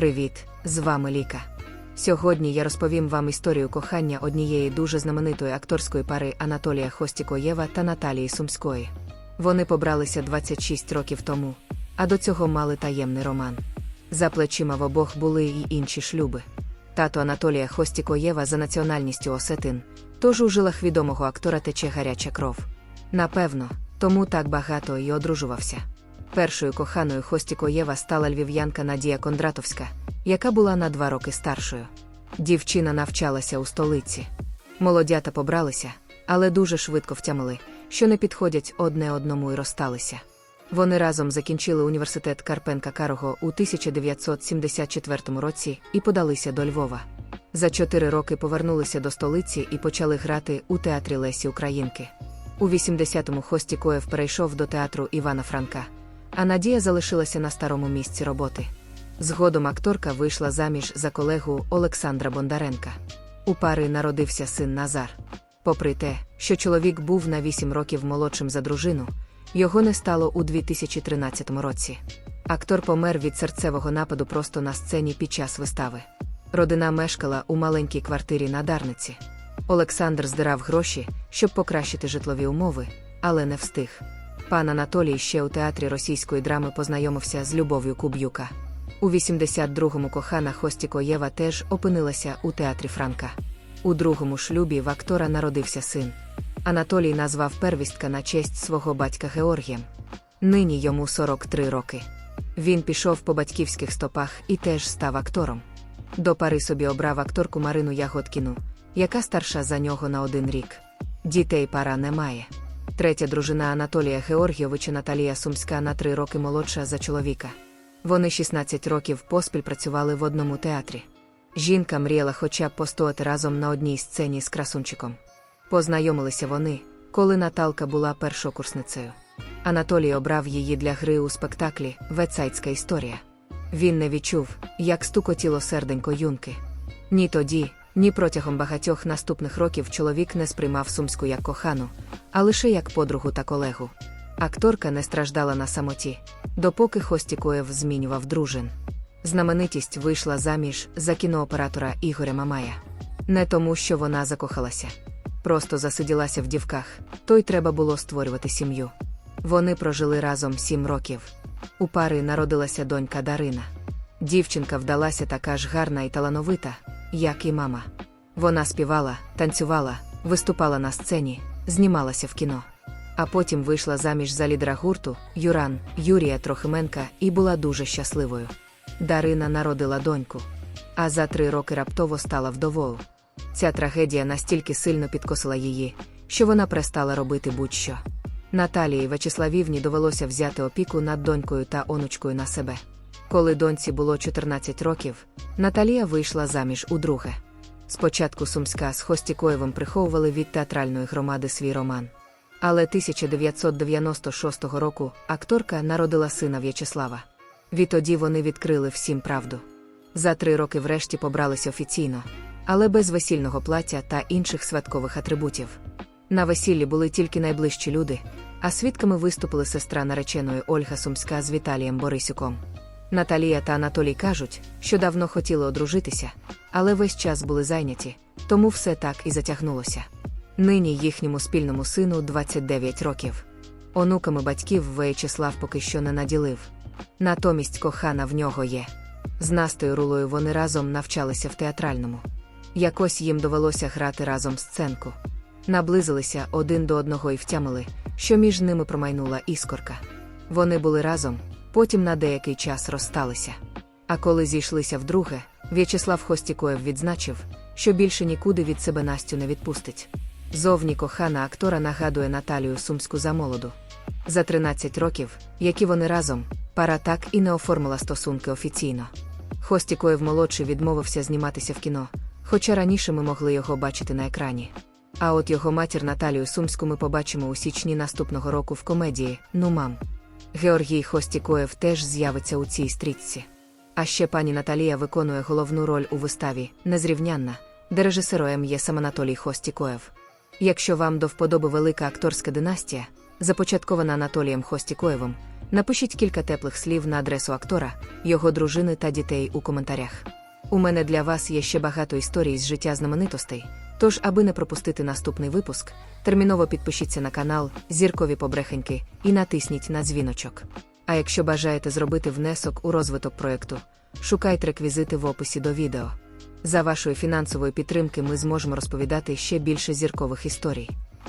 Привіт, з вами Ліка. Сьогодні я розповім вам історію кохання однієї дуже знаменитої акторської пари Анатолія Хостікоєва та Наталії Сумської. Вони побралися 26 років тому, а до цього мали таємний роман. За плечима в обох були й інші шлюби. Тато Анатолія Хостікоєва за національністю осетин, тож у жилах відомого актора тече гаряча кров. Напевно, тому так багато й одружувався. Першою коханою Хостікоєва стала львів'янка Надія Кондратовська, яка була на два роки старшою. Дівчина навчалася у столиці. Молодята побралися, але дуже швидко втямили, що не підходять одне одному і розсталися. Вони разом закінчили університет Карпенка Карого у 1974 році і подалися до Львова. За чотири роки повернулися до столиці і почали грати у театрі Лесі Українки. У 80-му Хостікоєв перейшов до театру Івана Франка, а Надія залишилася на старому місці роботи. Згодом акторка вийшла заміж за колегу Олександра Бондаренка. У пари народився син Назар. Попри те, що чоловік був на 8 років молодшим за дружину, його не стало у 2013 році. Актор помер від серцевого нападу просто на сцені під час вистави. Родина мешкала у маленькій квартирі на Дарниці. Олександр здирав гроші, щоб покращити житлові умови, але не встиг. Пан Анатолій ще у театрі російської драми познайомився з Любов'ю Куб'юка. У 82-му кохана Хостікоєва теж опинилася у театрі Франка. У другому шлюбі в актора народився син. Анатолій назвав первістка на честь свого батька Георгієм. Нині йому 43 роки. Він пішов по батьківських стопах і теж став актором. До пари собі обрав акторку Марину Ягодкіну, яка старша за нього на один рік. Дітей пара не має. Третя дружина Анатолія Георгійовича Наталія Сумська на три роки молодша за чоловіка. Вони 16 років поспіль працювали в одному театрі. Жінка мріяла хоча б постояти разом на одній сцені з красунчиком. Познайомилися вони, коли Наталка була першокурсницею. Анатолій обрав її для гри у спектаклі Вецайцька історія. Він не відчув, як стукотіло серденько юнки. Ні тоді, ні протягом багатьох наступних років чоловік не сприймав сумську як кохану, а лише як подругу та колегу. Акторка не страждала на самоті, допоки Хостікоєв змінював дружин. Знаменитість вийшла заміж за кінооператора Ігоря Мамая. Не тому, що вона закохалася. Просто засиділася в дівках, то й треба було створювати сім'ю. Вони прожили разом сім років. У пари народилася донька Дарина. Дівчинка вдалася така ж гарна і талановита, як і мама. Вона співала, танцювала, виступала на сцені, знімалася в кіно. А потім вийшла заміж за лідера гурту Юран Юрія Трохименка і була дуже щасливою. Дарина народила доньку, а за три роки раптово стала вдовою. Ця трагедія настільки сильно підкосила її, що вона перестала робити будь-що. Наталії Вячеславівні довелося взяти опіку над донькою та онучкою на себе. Коли доньці було 14 років, Наталія вийшла заміж удруге. Спочатку Сумська з Хостікоєвим приховували від театральної громади свій роман. Але 1996 року акторка народила сина В'ячеслава. Відтоді вони відкрили всім правду. За три роки врешті побралися офіційно, але без весільного плаття та інших святкових атрибутів. На весіллі були тільки найближчі люди, а свідками виступили сестра нареченої Ольга Сумська з Віталієм Борисюком. Наталія та Анатолій кажуть, що давно хотіли одружитися, але весь час були зайняті, тому все так і затягнулося. Нині їхньому спільному сину 29 років. Онуками батьків В'ячеслав поки що не наділив. Натомість кохана в нього є. З Настою Рулою вони разом навчалися в театральному. Якось їм довелося грати разом сценку. Наблизилися один до одного і втямили, що між ними промайнула іскорка. Вони були разом, потім на деякий час розсталися. А коли зійшлися вдруге, В'ячеслав Хостікоєв відзначив, що більше нікуди від себе Настю не відпустить. Зовні кохана актора нагадує Наталію Сумську за молоду. За 13 років, які вони разом, пара так і не оформила стосунки офіційно. Хостікоєв молодший відмовився зніматися в кіно, хоча раніше ми могли його бачити на екрані. А от його матір Наталію Сумську ми побачимо у січні наступного року в комедії Ну мам. Георгій Хостікоєв теж з'явиться у цій стрічці. А ще пані Наталія виконує головну роль у виставі Незрівнянна, де режисером є сам Анатолій Хостікоєв. Якщо вам до вподоби велика акторська династія, започаткована Анатолієм Хостікоєвим, Напишіть кілька теплих слів на адресу актора, його дружини та дітей у коментарях. У мене для вас є ще багато історій з життя знаменитостей. Тож, аби не пропустити наступний випуск, терміново підпишіться на канал Зіркові Побрехеньки і натисніть на дзвіночок. А якщо бажаєте зробити внесок у розвиток проєкту, шукайте реквізити в описі до відео. За вашої фінансової підтримки ми зможемо розповідати ще більше зіркових історій.